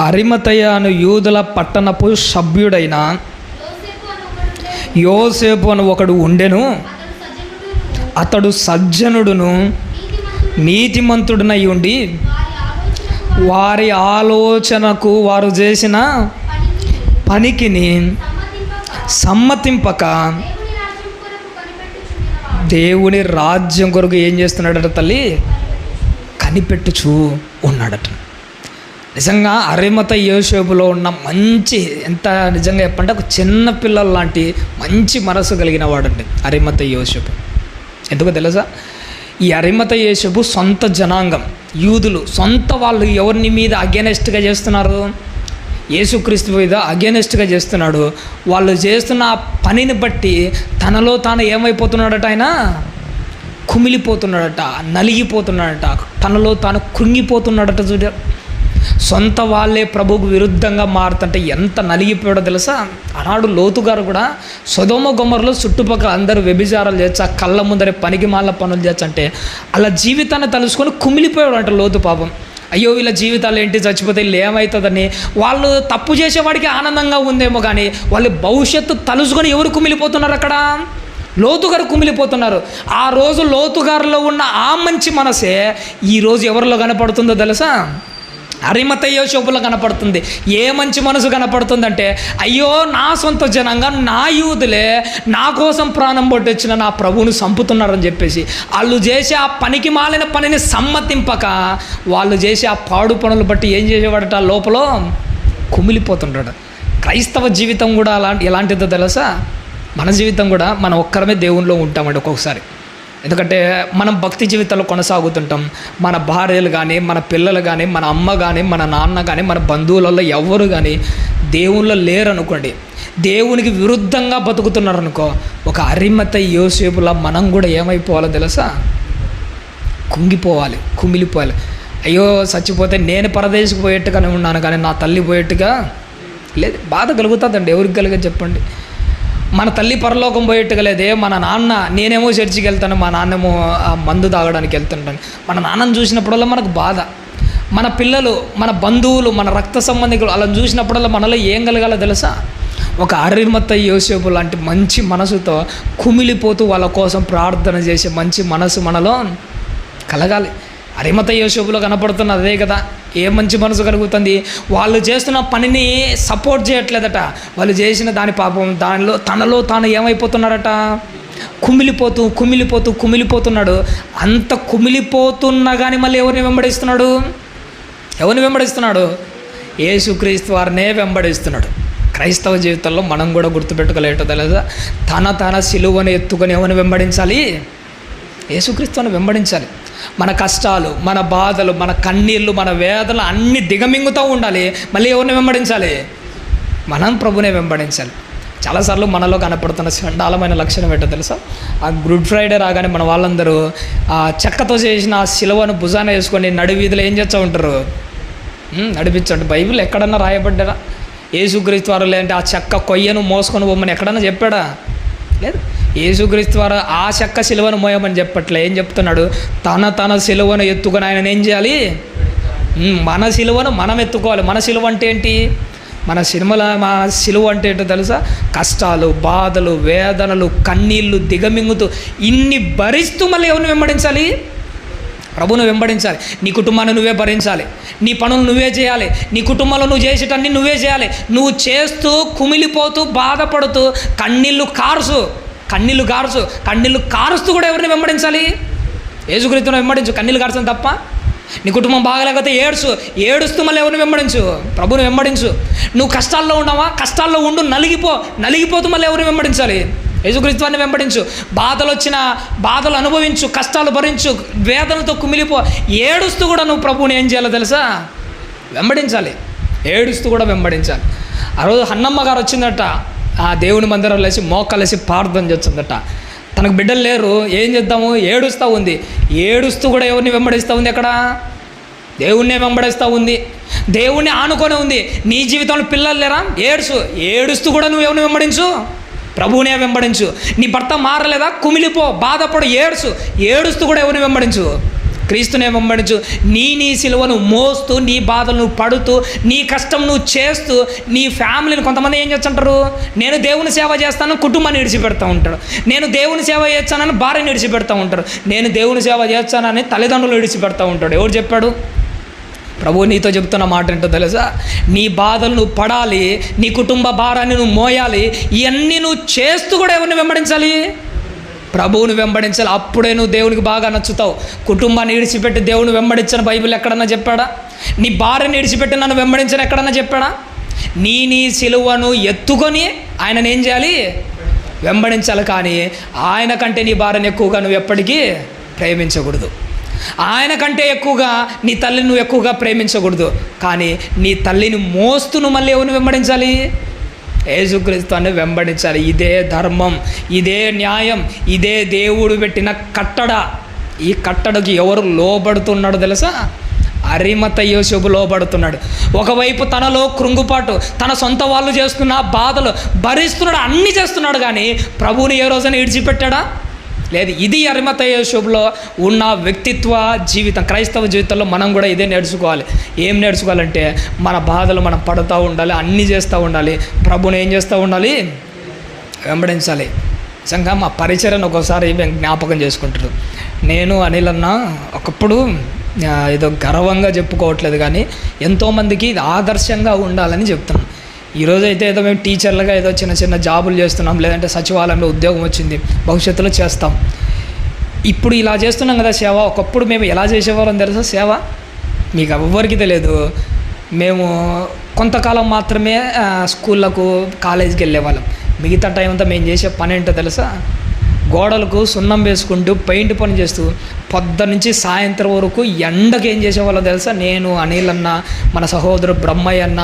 అరిమతయ అను యూదుల పట్టణపు సభ్యుడైన యోసేపు అని ఒకడు ఉండెను. అతడు సజ్జనుడును నీతిమంతుడునై ఉండి వారి ఆలోచనకు వారు చేసిన పనికిని సమ్మతింపక దేవుని రాజ్యం కొరకు ఏం చేస్తున్నాడట తల్లి? కనిపెట్టుచూ ఉన్నాడట. నిజంగా అరిమత యోసేపులో ఉన్న మంచి ఎంత నిజంగా చెప్పంటే ఒక చిన్న పిల్లల లాంటి మంచి మనసు కలిగిన వాడండి అరిమత యోసేపు. ఎందుకో తెలుసా? ఈ అరిమత యేసపు సొంత జనాంగం యూదులు సొంత వాళ్ళు ఎవరిని మీద అగెనెస్ట్గా చేస్తున్నారు? యేసుక్రీస్తు మీద అగేనెస్ట్గా చేస్తున్నాడు. వాళ్ళు చేస్తున్న ఆ పనిని బట్టి తనలో తాను ఏమైపోతున్నాడట ఆయన? కుమిలిపోతున్నాడట నలిగిపోతున్నాడట తనలో తాను కృంగిపోతున్నాడట చూడ. సొంత వాళ్ళే ప్రభుకు విరుద్ధంగా మారుతుంటే ఎంత నలిగిపోయాడో తెలుసా? ఆనాడు లోతు గారు కూడా సొదోమ గుమ్మరలో చుట్టుపక్కల అందరూ వ్యభిచారాలు చేస్తా ఆ కళ్ళ ముందరే పనికి మాల పనులు చేయొచ్చు అంటే అలా జీవితాన్ని తలుసుకొని కుమిలిపోయాడు అంట లోతు పాపం. అయ్యో వీళ్ళ జీవితాలు ఏంటి? చచ్చిపోతే వీళ్ళు ఏమవుతుందని వాళ్ళు తప్పు చేసేవాడికి ఆనందంగా ఉందేమో కానీ వాళ్ళు భవిష్యత్తు తలుసుకొని ఎవరు కుమిలిపోతున్నారు అక్కడ? లోతుగారు కుమిలిపోతున్నారు. ఆ రోజు లోతుగారులో ఉన్న ఆ మంచి మనసే ఈరోజు ఎవరిలో కనపడుతుందో తెలుసా? అరిమతయ్యో శోభలో కనపడుతుంది. ఏ మంచి మనసు కనపడుతుందంటే అయ్యో నా సొంత జనంగా నా యూదులే నా కోసం ప్రాణం పొట్టొచ్చిన నా ప్రభువును చంపుతున్నారని చెప్పేసి వాళ్ళు చేసే ఆ పనికి మాలిన పనిని సమ్మతింపక వాళ్ళు చేసే ఆ పాడు పనులు బట్టి ఏం చేసేవాడట లోపల? కుమిలిపోతుంటాడు. క్రైస్తవ జీవితం కూడా అలాంటి ఎలాంటిదో తెలుసా? మన జీవితం కూడా మనం ఒక్కరమే దేవునిలో ఉంటామండి ఒక్కొక్కసారి. ఎందుకంటే మనం భక్తి జీవితంలో కొనసాగుతుంటాం. మన భార్యలు కానీ మన పిల్లలు కానీ మన అమ్మ కానీ మన నాన్న కానీ మన బంధువులలో ఎవరు కానీ దేవుళ్ళు లేరనుకోండి. దేవునికి విరుద్ధంగా బతుకుతున్నారు అనుకో ఒక అరిమత యోసేపులా మనం కూడా ఏమైపోవాలో తెలుసా? కుంగిపోవాలి కుమిలిపోవాలి. అయ్యో చచ్చిపోతే నేను పరదేశకు పోయేట్టుగానే ఉన్నాను కానీ నా తల్లి పోయేట్టుగా లేదు. బాధ కలుగుతుందండి ఎవరికి కలిగదు చెప్పండి. మన తల్లి పరలోకం పోయేట్టుగా లేదే మన నాన్న నేనేమో చర్చికి వెళ్తాను మా నాన్నేమో మందు తాగడానికి వెళ్తుంటాను. మన నాన్నను చూసినప్పుడల్లా మనకు బాధ. మన పిల్లలు మన బంధువులు మన రక్త సంబంధికులు అలా చూసినప్పుడల్లా మనలో ఏం కలగాలో తెలుసా? ఒక అరిమత యోసేపు లాంటి మంచి మనసుతో కుమిలిపోతూ వాళ్ళ కోసం ప్రార్థన చేసే మంచి మనసు మనలో కలగాలి. అరిమత యోసేపులో కనపడుతున్న అదే కదా. ఏ మంచి మనసు కలుగుతుంది? వాళ్ళు చేస్తున్న పనిని సపోర్ట్ చేయట్లేదట. వాళ్ళు చేసిన దాని పాపం దానిలో తనలో తాను ఏమైపోతున్నాడట? కుమిలిపోతూ కుమిలిపోతూ కుమిలిపోతున్నాడు. అంత కుమిలిపోతున్నా కానీ మళ్ళీ ఎవరిని వెంబడిస్తున్నాడు? ఎవరిని వెంబడిస్తున్నాడు? యేసుక్రీస్తు వారినే వెంబడిస్తున్నాడు. క్రైస్తవ జీవితంలో మనం కూడా గుర్తుపెట్టుకోలేటో లేదా తన తన సిలువను ఎత్తుకొని ఎవరిని వెంబడించాలి? యేసుక్రీస్తుని వెంబడించాలి. మన కష్టాలు మన బాధలు మన కన్నీళ్ళు మన వేదనలు అన్ని దిగమింగుతూ ఉండాలి. మళ్ళీ ఎవరిని వెంబడించాలి? మనం ప్రభునే వెంబడించాలి. చాలాసార్లు మనలో కనపడుతున్న చండాలమైన లక్షణం ఏంటో తెలుసా? ఆ గుడ్ ఫ్రైడే రాగానే మన వాళ్ళందరూ ఆ చెక్కతో చేసిన ఆ శిలువను భుజాన వేసుకొని నడి వీధిలో ఏం చేస్తూ ఉంటారు? నడిపించండి బైబిల్ ఎక్కడన్నా రాయబడ్డారా ఏసుక్రీస్తు వారు లేదంటే ఆ చెక్క కొయ్యను మోసుకొని బొమ్మని ఎక్కడన్నా చెప్పాడా? లేదు. ఏసుక్రీస్తు వారు ఆ చెక్క సిలువను మోయమని చెప్పట్లే. ఏం చెప్తున్నాడు? తన తన సిలువను ఎత్తుకొని ఆయన ఏం చేయాలి? మన సిలువను మనం ఎత్తుకోవాలి. మన సిలువ అంటే ఏంటి? మన సినిమల మన సిలువ అంటే ఏంటో తెలుసా? కష్టాలు బాధలు వేదనలు కన్నీళ్ళు దిగమింగుతూ ఇన్ని భరిస్తూ మళ్ళీ ఎవరిని వెంబడించాలి? ప్రభును వెంబడించాలి. నీ కుటుంబాన్ని నువ్వే భరించాలి. నీ పనులు నువ్వే చేయాలి. నీ కుటుంబంలో నువ్వు చేసేటన్ని నువ్వే చేయాలి. నువ్వు చేస్తూ కుమిలిపోతూ బాధపడుతూ కన్నీళ్ళు కారుసు కన్నీళ్ళు కారుచు కన్నీళ్ళు కారుస్తూ కూడా ఎవరిని వెంబడించాలి? ఏసుకృత్యం వెంబడించు కన్నీళ్ళు కార్చడం తప్ప? నీ కుటుంబం బాగలేకపోతే ఏడుచు ఏడుస్తూ మళ్ళీ ఎవరిని వెంబడించు? ప్రభుని వెంబడించు. నువ్వు కష్టాల్లో ఉన్నావా? కష్టాల్లో ఉండు నలిగిపో నలిగిపోతూ మళ్ళీ ఎవరిని వెంబడించాలి? యేసుక్రీస్తువాన్ని వెంబడించు. బాధలు వచ్చిన బాధలు అనుభవించు కష్టాలు భరించు వేదనతో కుమిలిపో ఏడుస్తూ కూడా నువ్వు ప్రభువుని ఏం చేయాలో తెలుసా? వెంబడించాలి. ఏడుస్తూ కూడా వెంబడించాలి. ఆ రోజు హన్నమ్మ గారు వచ్చిందట. ఆ దేవుని మందిరం లేచి మోకలేసి ప్రార్థన చేస్తుందట. తనకు బిడ్డలు లేరు. ఏం చేద్దాము? ఏడుస్తూ ఉంది. ఏడుస్తూ కూడా ఎవరిని వెంబడిస్తూ ఉంది అక్కడ? దేవుణ్ణే వెంబడిస్తూ ఉంది. దేవుణ్ణి ఆనుకొని ఉంది. నీ జీవితంలో పిల్లలు లేరా? ఏడుసు. ఏడుస్తూ కూడా నువ్వు ఎవరిని వెంబడించు? ప్రభువునే వెంబడించు. నీ భర్త మారలేదా? కుమిలిపో. బాధపడు. ఏడుసు. ఏడుస్తూ కూడా ఎవరిని వెంబడించు? క్రీస్తునే వెంబడించు. నీ నీ సిలువను మోస్తూ నీ బాధలను పడుతూ నీ కష్టం నువ్వు చేస్తూ నీ ఫ్యామిలీని కొంతమంది ఏం చేస్తుంటారు? నేను దేవుని సేవ చేస్తాను కుటుంబాన్ని విడిచిపెడతా ఉంటాడు. నేను దేవుని సేవ చేస్తానని భార్యను విడిచిపెడతా ఉంటారు నేను దేవుని సేవ చేస్తానని తల్లిదండ్రులు విడిచిపెడతా ఉంటాడు. ఎవరు చెప్పాడు? ప్రభు నీతో చెప్తున్న మాట ఏంటో తెలుసా? నీ బాధలు నువ్వు పడాలి నీ కుటుంబ భారాన్ని నువ్వు మోయాలి ఇవన్నీ నువ్వు చేస్తూ కూడా ఎవరిని వెంబడించాలి? ప్రభువుని వెంబడించాలి. అప్పుడే నువ్వు దేవునికి బాగా నచ్చుతావు. కుటుంబాన్ని విడిచిపెట్టి దేవుని వెంబడించిన బైబిల్ ఎక్కడన్నా చెప్పాడా? నీ భార్యని విడిచిపెట్టి నన్ను వెంబడించిన ఎక్కడన్నా చెప్పాడా? నీ నీ సిలువను ఎత్తుకొని ఆయనను ఏం చేయాలి? వెంబడించాలి కానీ ఆయన కంటే నీ భార్యను ఎక్కువగా నువ్వు ఎప్పటికీ ప్రేమించకూడదు. ఆయన కంటే ఎక్కువగా నీ తల్లిని నువ్వు ఎక్కువగా ప్రేమించకూడదు. కానీ నీ తల్లిని మోస్తూ నువ్వు మళ్ళీ ఎవరిని వెంబడించాలి? యేసుక్రీస్తుని వెంబడించాలి. ఇదే ధర్మం ఇదే న్యాయం ఇదే దేవుడు పెట్టిన కట్టడ. ఈ కట్టడకి ఎవరు లోబడుతున్నాడు తెలుసా? అరిమత యోసేపు లోబడుతున్నాడు. ఒకవైపు తనలో కృంగుపాటు తన సొంత వాళ్ళు చేస్తున్న బాధలు భరిస్తున్నాడు అన్నీ చేస్తున్నాడు కానీ ప్రభువుని ఏ రోజైనా విడిచిపెట్టాడా లేదు ఇది అరిమత యోసేపులో ఉన్న వ్యక్తిత్వ జీవితం క్రైస్తవ జీవితంలో మనం కూడా ఇదే నేర్చుకోవాలి. ఏం నేర్చుకోవాలంటే మన బాధలు మనం పడుతూ ఉండాలి అన్నీ చేస్తూ ఉండాలి. ప్రభుని ఏం చేస్తూ ఉండాలి? వెంబడించాలి. నిజంగా మా పరిచయను ఒకసారి మేము జ్ఞాపకం చేసుకుంటారు. నేను అనిల్ అన్న ఒకప్పుడు ఏదో గర్వంగా చెప్పుకోవట్లేదు కానీ ఎంతోమందికి ఇది ఆదర్శంగా ఉండాలని చెప్తున్నాను. ఈరోజు అయితే ఏదో మేము టీచర్లుగా ఏదో చిన్న చిన్న జాబులు చేస్తున్నాం లేదంటే సచివాలయంలో ఉద్యోగం వచ్చింది భవిష్యత్తులో చేస్తాం. ఇప్పుడు ఇలా చేస్తున్నాం కదా సేవ ఒకప్పుడు మేము ఎలా చేసేవాళ్ళం తెలుసా సేవ? మీకు ఎవ్వరికి తెలియదు. మేము కొంతకాలం మాత్రమే స్కూళ్ళకు కాలేజీకి వెళ్ళేవాళ్ళం. మిగతా టైం అంతా మేము చేసే పని ఏంటో తెలుసా? గోడలకు సున్నం వేసుకుంటూ పెయింట్ పని చేస్తూ పొద్దు నుంచి సాయంత్రం వరకు ఎండకి ఏం చేసేవాళ్ళో తెలుసా? నేను అనిల్ అన్న మన సహోదరు బ్రహ్మయ్య అన్న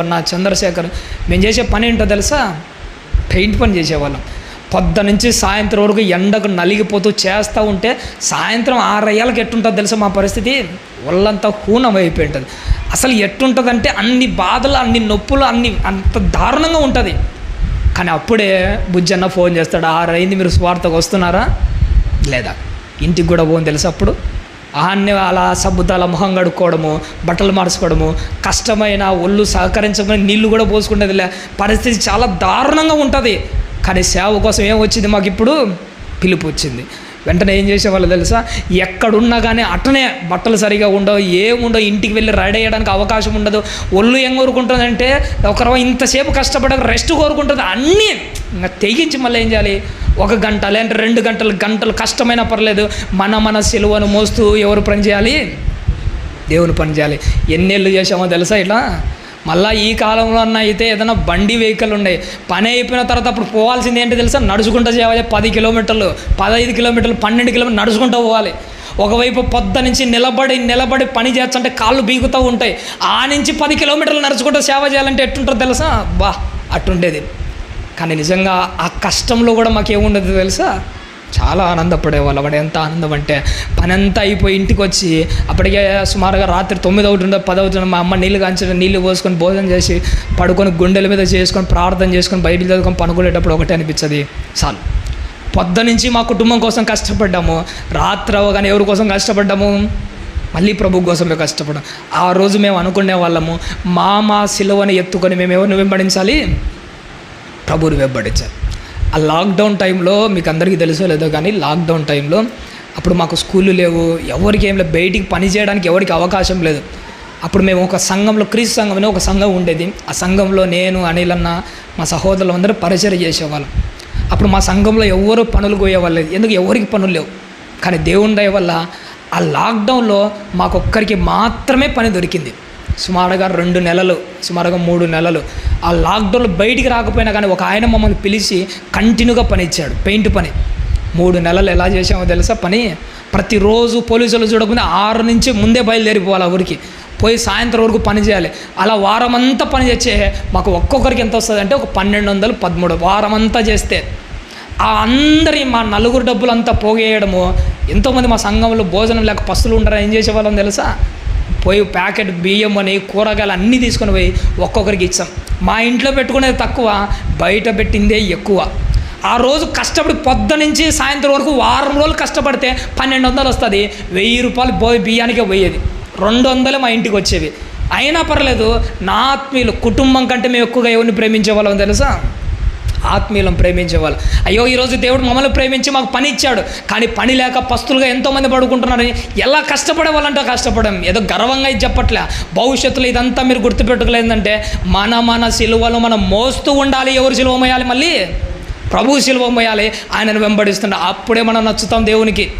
అన్న చంద్రశేఖర్ మేము చేసే పని ఏంటో తెలుసా? పెయింట్ పని చేసేవాళ్ళం. పొద్దు నుంచి సాయంత్రం వరకు ఎండకు నలిగిపోతూ చేస్తూ ఉంటే సాయంత్రం ఆరయ్యాలకు ఎట్టుంటుంది తెలుసా మా పరిస్థితి? ఒళ్ళంతా హూనం అయిపోయి ఉంటుంది అసలు ఎట్టుంటుందంటే అన్ని బాధలు అన్ని నొప్పులు అన్ని అంత దారుణంగా ఉంటుంది. కానీ అప్పుడే బుజ్జన్న ఫోన్ చేస్తాడు ఆరైంది మీరు స్వార్థకు వస్తున్నారా? లేదా ఇంటికి కూడా పోని తెలుసు అప్పుడు. ఆన్నే అలా సబ్బుతాల మొహం కడుక్కోవడము బట్టలు మార్చుకోవడము కష్టమైన ఒళ్ళు సహకరించమని నీళ్ళు కూడా పోసుకుంటుంది లే. పరిస్థితి చాలా దారుణంగా ఉంటుంది. కానీ సేవ కోసం ఏం వచ్చింది మాకు ఇప్పుడు పిలుపు వచ్చింది. వెంటనే ఏం చేసేవాళ్ళు తెలుసా? ఎక్కడున్నా కానీ అట్లనే బట్టలు సరిగా ఉండవు ఏముండవు ఇంటికి వెళ్ళి రెడీ అయ్యడానికి అవకాశం ఉండదు. ఒళ్ళు ఏం కోరుకుంటుందంటే ఒకరు ఇంతసేపు కష్టపడక రెస్ట్ కోరుకుంటుంది అన్నీ ఇంకా తెగించి మళ్ళీ ఏం చేయాలి? ఒక గంట లేదంటే రెండు గంటలు గంటలు కష్టమైనా పర్లేదు మన మన సిలువను మోస్తూ ఎవరు పని చేయాలి? దేవుని పని చేయాలి. ఎన్నేళ్ళు చేసామో తెలుసా ఇట్లా? మళ్ళీ ఈ కాలంలో అన్న అయితే ఏదైనా బండి వెహికల్ ఉండే పని అయిపోయిన తర్వాత అప్పుడు పోవాల్సింది ఏంటి తెలుసా? నడుచుకుంటూ చేయాలి పది కిలోమీటర్లు పదహైదు కిలోమీటర్లు పన్నెండు కిలోమీటర్లు నడుచుకుంటూ పోవాలి. ఒకవైపు పొద్దు నుంచి నిలబడి నిలబడి పని చేస్తుంటే కాళ్ళు బీగుతూ ఉంటాయి. ఆ నుంచి పది కిలోమీటర్లు నడుచుకుంటూ సేవ చేయాలంటే ఎట్టుంటుందో తెలుసా? బా అట్టుండేది. కానీ నిజంగా ఆ కష్టంలో కూడా మాకు ఏముండదు తెలుసా? చాలా ఆనందపడేవాళ్ళు. వాడు ఎంత ఆనందం అంటే పని అంతా అయిపోయి ఇంటికి వచ్చి అప్పటికే సుమారుగా రాత్రి తొమ్మిది అవుతుండే పది అవుతుండే మా అమ్మ నీళ్ళు కాంచడం నీళ్ళు పోసుకొని భోజనం చేసి పడుకొని గుండెల మీద చేసుకొని ప్రార్థన చేసుకొని బయటికి చదువుకొని పనుకునేటప్పుడు ఒకటే అనిపించదు చాలు. పొద్దు నుంచి మా కుటుంబం కోసం కష్టపడ్డాము. రాత్రి అవగానే ఎవరి కోసం కష్టపడ్డాము? మళ్ళీ ప్రభు కోసమే కష్టపడ్డాం. ఆ రోజు మేము అనుకునే వాళ్ళము మా మా సిలువని ఎత్తుకొని మేము ఎవరిని వెంబడించాలి? ప్రభుని వెంబడించాలి. ఆ లాక్డౌన్ టైంలో మీకు అందరికీ తెలుసో లేదో కానీ లాక్డౌన్ టైంలో అప్పుడు మాకు స్కూళ్ళు లేవు ఎవరికి ఏం లేదు బయటికి పని చేయడానికి ఎవరికి అవకాశం లేదు. అప్పుడు మేము ఒక సంఘంలో క్రీస్తు సంఘం అనే ఒక సంఘం ఉండేది. ఆ సంఘంలో నేను అనిలన్న మా సహోదరులు అందరూ పరిచయం చేసేవాళ్ళం. అప్పుడు మా సంఘంలో ఎవరు పనులు పోయేవాళ్ళు లేదు. ఎందుకు? ఎవరికి పనులు లేవు. కానీ దేవుని దయ వల్ల ఆ లాక్డౌన్లో మాకొక్కరికి మాత్రమే పని దొరికింది. సుమారుగా రెండు నెలలు సుమారుగా మూడు నెలలు. ఆ లాక్డౌన్లో బయటికి రాకపోయినా కానీ ఒక ఆయన మమ్మల్ని పిలిచి కంటిన్యూగా పని ఇచ్చాడు పెయింట్ పని. మూడు నెలలు ఎలా చేసామో తెలుసా? పని ప్రతిరోజు పోలీసులు చూడకుండా ఆరు నుంచి ముందే బయలుదేరిపోవాలి ఊరికి. పోయి సాయంత్రం వరకు పని చేయాలి. అలా వారం అంతా పని చేసే మాకు ఒక్కొక్కరికి ఎంత వస్తుంది అంటే ఒక పన్నెండు వందలు పదమూడు. వారం అంతా చేస్తే ఆ అందరి మా నలుగురు డబ్బులు అంతా పోగేయడము ఎంతోమంది మా సంఘంలో భోజనం లేక పస్తులు ఉండరా ఏం చేసేవాళ్ళం తెలుసా? పోయి ప్యాకెట్ బియ్యం అని కూరగాయలు అన్నీ తీసుకొని పోయి ఒక్కొక్కరికి ఇచ్చాం. మా ఇంట్లో పెట్టుకునేది తక్కువ బయట పెట్టిందే ఎక్కువ. ఆ రోజు కష్టపడి పొద్దు నుంచి సాయంత్రం వరకు వారం రోజులు కష్టపడితే పన్నెండు వందలు వస్తుంది వెయ్యి రూపాయలు బో బియ్యానికే పోయేది. రెండు వందలు మా ఇంటికి వచ్చేవి. అయినా పర్లేదు నా ఆత్మీయులు కుటుంబం కంటే మేము ఎక్కువగా ఎవరిని ప్రేమించే వాళ్ళం తెలుసా? ఆత్మీయులను ప్రేమించేవాళ్ళు. అయ్యో ఈరోజు దేవుడు మమ్మల్ని ప్రేమించి మాకు పని ఇచ్చాడు. కానీ పని లేక పస్తులుగా ఎంతోమంది పడుకుంటున్నారని ఎలా కష్టపడే. వాళ్ళంటే కష్టపడడం ఏదో గర్వంగా ఇది చెప్పట్లే. భవిష్యత్తులో ఇదంతా మీరు గుర్తుపెట్టుకోలేదంటే మన మన సిలువలు మనం మోస్తూ ఉండాలి. ఎవరు సిలువ మోయాలి మళ్ళీ? ప్రభు సిలువ మోయాలి. ఆయనను వెంబడిస్తుండే. అప్పుడే మనం నచ్చుతాం దేవునికి.